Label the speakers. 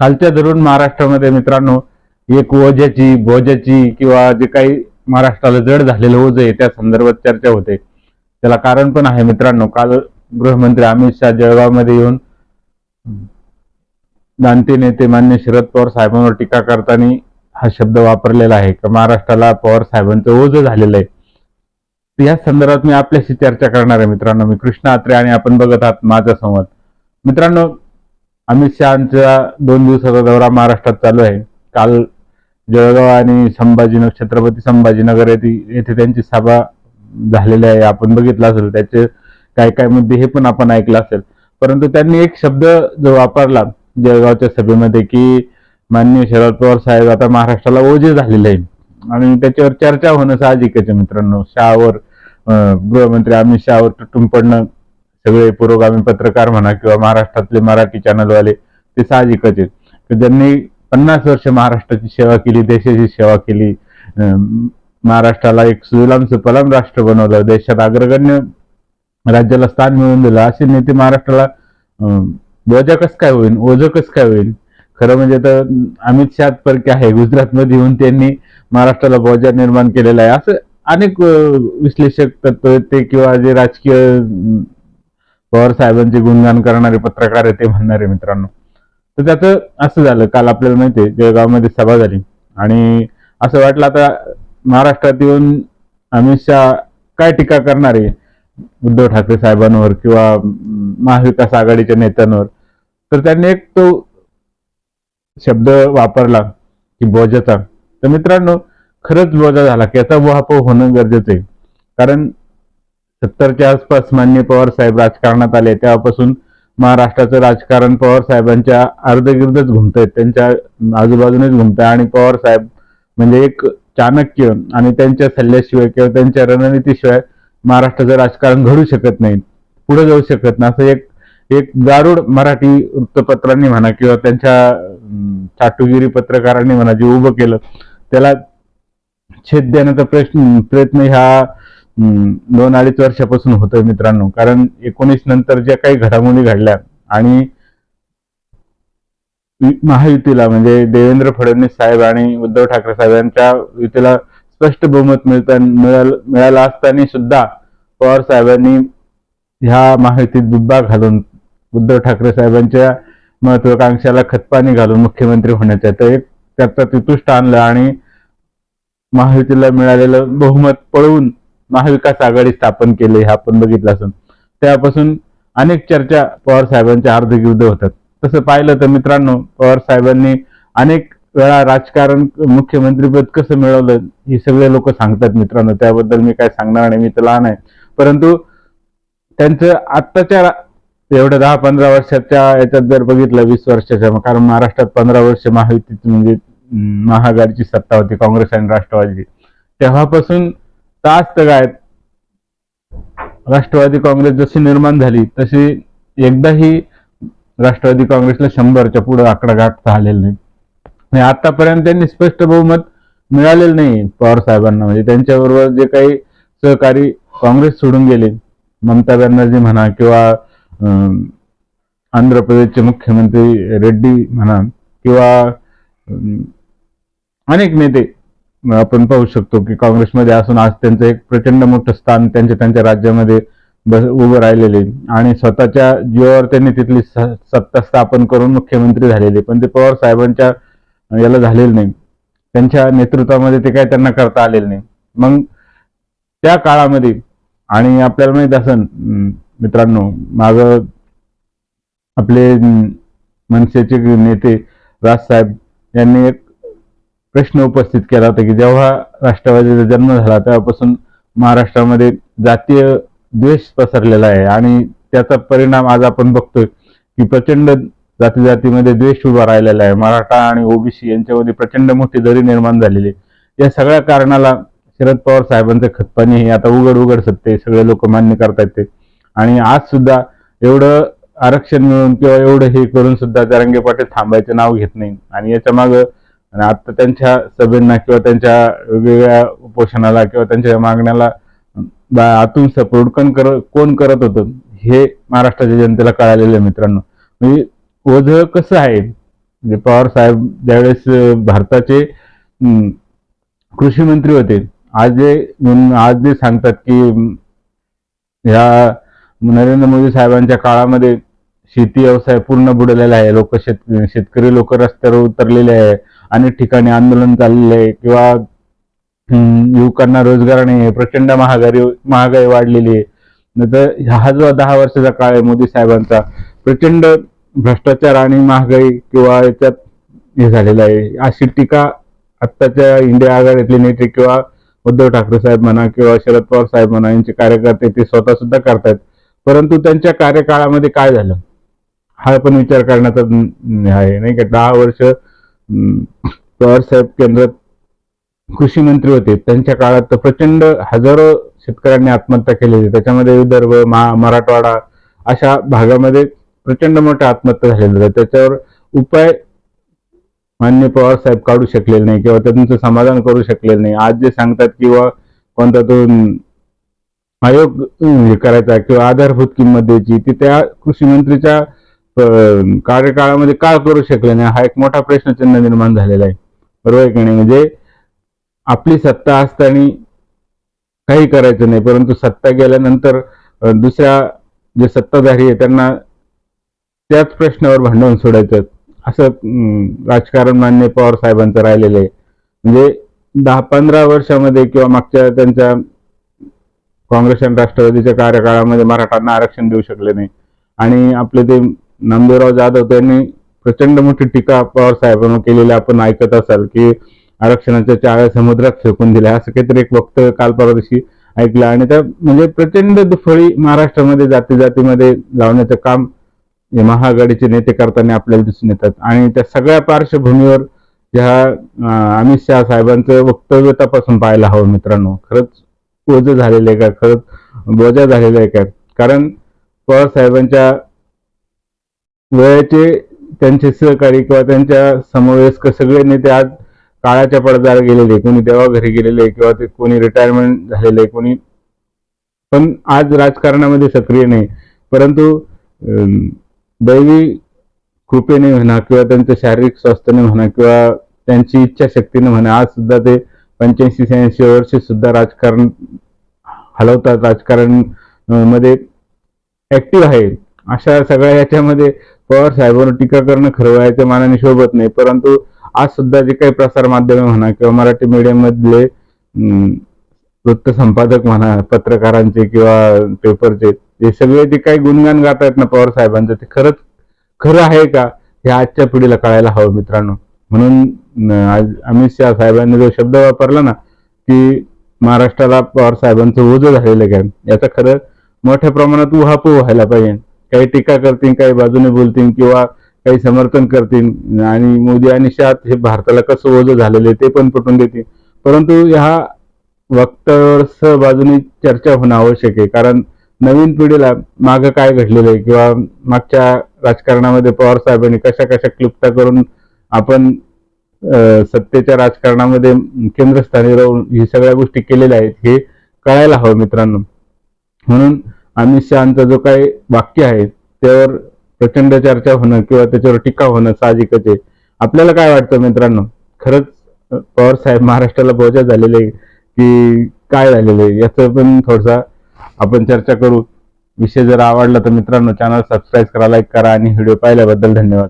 Speaker 1: खालच्या धरून महाराष्ट्रामध्ये मित्रांनो एक ओझ्याची भोज्याची किंवा जे काही महाराष्ट्राला जड झालेलं ओझ आहे त्या संदर्भात चर्चा होते. त्याला कारण पण आहे मित्रांनो काल गृहमंत्री अमित शहा जळगावमध्ये येऊन दांते नेते मान्य शरद पवार साहेबांवर टीका करताना हा शब्द वापरलेला आहे का महाराष्ट्राला पवार साहेबांचं ओझ झालेलं आहे. तर या संदर्भात मी आपल्याशी चर्चा करणार आहे मित्रांनो. मी कृष्णा आत्रे आणि आपण बघत आहात माझा संवाद. मित्रांनो अमित शहाचा दोन दिवसाचा दौरा महाराष्ट्रात चालू आहे. काल जळगाव आणि संभाजीनगर छत्रपती संभाजीनगर येथे येथे त्यांची सभा झालेली आहे. आपण बघितलं असेल त्याचे काय काय मुद्दे हे पण आपण ऐकलं असेल. परंतु त्यांनी एक शब्द जो वापरला जळगावच्या सभेमध्ये की माननीय शरद पवार साहेब आता महाराष्ट्राला ओझे झालेले आहे आणि त्याच्यावर चर्चा होणं साहजिकच आहे मित्रांनो. शहावर गृहमंत्री अमित शहावर तुटून पडणं सगळे पुरोगामी पत्रकार म्हणा किंवा महाराष्ट्रातले मराठी चॅनलवाले ते साहजिकच आहेत. ज्यांनी पन्नास वर्ष महाराष्ट्राची सेवा केली देशाची सेवा केली महाराष्ट्राला एक सुलाम सुपलाम राष्ट्र बनवलं देशात अग्रगण्य राज्याला स्थान मिळवून दिलं असे नेते महाराष्ट्राला अं, बोजा कस काय होईल ओझं कस काय होईल खरं म्हणजे तर अमित शहा परके आहे गुजरातमध्ये येऊन त्यांनी महाराष्ट्राला बोजा निर्माण केलेला आहे. असं अनेक विश्लेषक तत्व ते किंवा जे राजकीय पवार साहेबांचे गुणगान करणारे पत्रकार आहे ते म्हणणारे मित्रांनो. तर त्याचं असं झालं काल आपल्याला माहिती आहे जळगावमध्ये सभा झाली. आणि असं वाटलं आता महाराष्ट्रात येऊन अमित शहा काय टीका करणार आहे? उद्धव ठाकरे साहेबांवर किंवा महाविकास आघाडीच्या नेत्यांवर? तर त्यांनी एक तो शब्द वापरला की बोजाचा. तर मित्रांनो खरंच बोजा झाला की याचा उहापोह होणं गरजेचं आहे. कारण सत्तरच्या आसपास मान्य पवार साहेब राजकारणात आले. तेव्हापासून महाराष्ट्राचं राजकारण पवार साहेबांच्या अर्धगिर्दच घुमतंय. त्यांच्या आजूबाजूनेच घुमतंय. आणि पवार साहेब म्हणजे एक चाणक्य आणि त्यांच्या सल्ल्याशिवाय किंवा त्यांच्या रणनीतीशिवाय महाराष्ट्राचं राजकारण घडू शकत नाही पुढे जाऊ शकत नाही. असं एक एक गारुड मराठी वृत्तपत्रांनी म्हणा किंवा त्यांच्या चाटुगिरी पत्रकारांनी म्हणा जे उभं केलं त्याला छेद देण्याचा प्रश्न प्रयत्न ह्या दोन अडीच वर्षापासून होतोय मित्रांनो. कारण एकोणीस नंतर ज्या काही घडामोडी घडल्या आणि महायुतीला म्हणजे देवेंद्र फडणवीस साहेब आणि उद्धव ठाकरे साहेब यांच्या युतीला स्पष्ट बहुमत मिळता मिळालं मिळालं असताना सुद्धा पवार साहेबांनी ह्या महायुतीत बुब्बा घालून उद्धव ठाकरे साहेबांच्या महत्वाकांक्षाला खतपाणी घालून मुख्यमंत्री होण्याचा तर एक त्याचा तितुष्ट आणलं आणि महायुतीला मिळालेलं बहुमत पळवून महाविकास आघाडी स्थापन केली हे आपण बघितलं असून. त्यापासून अनेक चर्चा पवार साहेबांच्या अर्धविरुद्ध होतात. तसं पाहिलं तर मित्रांनो पवार साहेबांनी अनेक वेळा राजकारण मुख्यमंत्रीपद कसं मिळवलं हे सगळे लोक सांगतात मित्रांनो. त्याबद्दल मी काय सांगणार नाही मी तर लहान आहे. परंतु त्यांचं आत्ताच्या एवढ्या दहा पंधरा वर्षाच्या याच्यात जर बघितलं वीस वर्षाच्या कारण महाराष्ट्रात पंधरा वर्ष महायुतीची म्हणजे महागारीची महाआघाडीची सत्ता होती काँग्रेस आणि राष्ट्रवादी तेव्हापासून तास तक आहेत राष्ट्रवादी काँग्रेस जशी निर्माण झाली तशी एकदाही राष्ट्रवादी काँग्रेसला शंभरच्या पुढे आकडा गाठता आलेला नाही. आणि आतापर्यंत त्यांनी स्पष्ट बहुमत मिळालेलं नाही पवार साहेबांना. म्हणजे त्यांच्याबरोबर जे काही सहकारी काँग्रेस सोडून गेले ममता बॅनर्जी म्हणा किंवा अं, आंध्र प्रदेशचे मुख्यमंत्री रेड्डी म्हणा किंवा अनेक नेते आपण पाहू शकतो की काँग्रेसमध्ये असून आज त्यांचं एक प्रचंड मोठं स्थान त्यांच्या त्यांच्या राज्यामध्ये बस उभं राहिलेले आणि स्वतःच्या जीवावर त्यांनी तिथली स- सत्ता स्थापन करून मुख्यमंत्री झालेले. पण ते पवार साहेबांच्या याला झालेलं नाही. त्यांच्या नेतृत्वामध्ये ते काय त्यांना करता आलेलं नाही. मग त्या काळामध्ये आणि आपल्याला माहीत असन मित्रांनो माग आपले मनसेचे नेते राजसाहेब यांनी एक प्रश्न उपस्थित केला होता की जेव्हा राष्ट्रवादीचा जन्म झाला तेव्हापासून महाराष्ट्रामध्ये जातीय द्वेष पसरलेला आहे आणि त्याचा परिणाम आज आपण बघतोय की प्रचंड जाती जातीमध्ये द्वेष उभा राहिलेला आहे. मराठा आणि ओबीसी यांच्यामध्ये प्रचंड मोठी दरी निर्माण झालेली आहे. या सगळ्या कारणाला शरद पवार साहेबांचं खतपाणी हे आता उघड उघड सत्य सगळे लोक मान्य करतायत ते. आणि आज सुद्धा एवढं आरक्षण मिळून किंवा एवढं हे करून सुद्धा जरांगे पाटील थांबायचं नाव घेत नाही. आणि याच्या मागं आणि आता त्यांच्या सभेंना किंवा त्यांच्या वेगवेगळ्या उपोषणाला किंवा त्यांच्या मागण्याला बा- आतून सपोर्ट कोण करत कोण करत होतं हे महाराष्ट्राच्या जनतेला कळालेलं आहे मित्रांनो. म्हणजे ओझ कसं आहे? म्हणजे पवार साहेब ज्यावेळेस भारताचे कृषी मंत्री होते आज जे आज जे सांगतात की ह्या नरेंद्र मोदी साहेबांच्या काळामध्ये शेती व्यवसाय पूर्ण बुडलेला आहे. लोक शेत शेतकरी लोक रस्त्यावर उतरलेले आहे. अनेक ठिकाणी आंदोलन चाललेलं आहे किंवा युवकांना रोजगार नाही आहे प्रचंड महागारी महागाई वाढलेली आहे. नंतर हा जो दहा वर्षाचा काळ आहे मोदी साहेबांचा प्रचंड भ्रष्टाचार आणि महागाई किंवा याच्यात हे झालेलं आहे. अशी टीका आत्ताच्या इंडिया आघाडीतले नेते किंवा उद्धव ठाकरे साहेब म्हणा किंवा शरद पवार साहेब म्हणा यांचे कार्यकर्ते ते स्वतः सुद्धा करतायत. परंतु त्यांच्या कार्यकाळामध्ये काय झालं? हा पण विचार करण्याचा आहे नाही का? दहा वर्ष पवार साहेब केंद्रात कृषी मंत्री होते. त्यांच्या काळात तर प्रचंड हजारो शेतकऱ्यांनी आत्महत्या केलेली. त्याच्यामध्ये विदर्भ मराठवाडा अशा भागामध्ये प्रचंड मोठ्या आत्महत्या झालेल्या त्याच्यावर उपाय मान्य पवार साहेब काढू शकलेले नाही किंवा त्यांचं समाधान करू शकलेलं नाही. आज जे सांगतात किंवा कोणता तो आयोग हे करायचा किंवा आधारभूत किंमत द्यायची ती त्या कृषी मंत्रीच्या कार्यकाळामध्ये का करू शकले नाही? हा एक मोठा प्रश्नचिन्ह निर्माण झालेला आहे. बरोबर की नाही? म्हणजे आपली सत्ता असताना काही करायचं नाही परंतु सत्ता गेल्यानंतर दुसऱ्या जे सत्ताधारी आहे त्यांना त्याच प्रश्नावर भांडवून सोडायचं. असं राजकारण मान्य पवार साहेबांचं राहिलेलं आहे. म्हणजे दहा पंधरा वर्षामध्ये किंवा मागच्या त्यांच्या काँग्रेस आणि राष्ट्रवादीच्या कार्यकाळामध्ये मराठांना आरक्षण देऊ शकले नाही. आणि आपले ते नामदेवराव जाधव यांनी प्रचंड मोठी टीका पवार साहेबांवर केलेली आपण ऐकत असाल की आरक्षणाच्या चाव्या समुद्रात फेकून दिल्या असं काहीतरी एक वक्तव्य काल परवा दिवशी ऐकलं. आणि त्या म्हणजे प्रचंड दुफळी महाराष्ट्रामध्ये जाती जातीमध्ये लावण्याचं काम हे महाआघाडीचे नेते करताना आपल्याला दिसून येतात. आणि त्या सगळ्या पार्श्वभूमीवर ह्या अमित शहा साहेबांचं वक्तव्य तपासून पाहायला हवं मित्रांनो. खरंच ओझं झालेलं आहे का? खरंच बोजा झालेलं आहे का? कारण पवार साहेबांच्या वेळेचे त्यांचे सहकारी किंवा त्यांच्या समवयस्क सगळे नेते आज काळाच्या पडद्यावर गेलेले कोणी देवाघरी गेलेले किंवा ते कोणी रिटायरमेंट झालेले कोणी पण आज राजकारणामध्ये सक्रिय नाही. परंतु दैवी कृपेने म्हणा किंवा त्यांचं शारीरिक स्वास्थ्याने म्हणा किंवा त्यांची इच्छाशक्तीने म्हणा आज सुद्धा ते पंच्याऐंशी शहाऐंशी वर्ष सुद्धा राजकारण हलवतात. राजकारणमध्ये ऍक्टिव्ह आहे अशा सगळ्या याच्यामध्ये पवार साहेबांवर टीका करणं खरं व्हायच्या मानाने शोभत नाही. परंतु आज सुद्धा जे काही प्रसार माध्यमे म्हणा किंवा मराठी मीडियम मधले वृत्त संपादक म्हणा पत्रकारांचे किंवा पेपरचे हे सगळे जे काही गुणगान गात आहेत ना पवार साहेबांचं ते खरंच खरं आहे का? हे आजच्या पिढीला कळायला हवं मित्रांनो. म्हणून आज अमित शहा साहेबांनी जो शब्द वापरला ना की महाराष्ट्राला पवार साहेबांचं ओझं झालेलं काय याचा खरं मोठ्या प्रमाणात उहापोह व्हायला पाहिजे. काही टीका करतील काही बाजूने बोलतील किंवा काही समर्थन करतील. आणि मोदी आणि शाह हे भारताला कसं ओझं झालेलं आहे ते पण पटवून देतील. परंतु ह्या वक्तव्यावर बाजूने चर्चा होणं आवश्यक आहे. कारण नवीन पिढीला मागं काय घडलेलं आहे किंवा मागच्या राजकारणामध्ये पवार साहेबांनी कशा कशा क्लिप्ता करून आपण सत्तेच्या राजकारणामध्ये केंद्रस्थानी राहून ही सगळ्या गोष्टी केलेल्या आहेत हे कळायला हवं मित्रांनो. म्हणून अमित शहाचा जो काही वाक्य आहे त्यावर प्रचंड चर्चा होणं किंवा त्याच्यावर टीका होणं साहजिकच आहे. आपल्याला काय वाटतं मित्रांनो? खरंच पवार साहेब महाराष्ट्राला बोजा झालेले आहे की काय झालेलं आहे? याचं पण थोडसा आपण चर्चा करू. विषय जर आवडला तर मित्रांनो चॅनल सबस्क्राईब करा लाईक करा आणि व्हिडिओ पाहिल्याबद्दल धन्यवाद.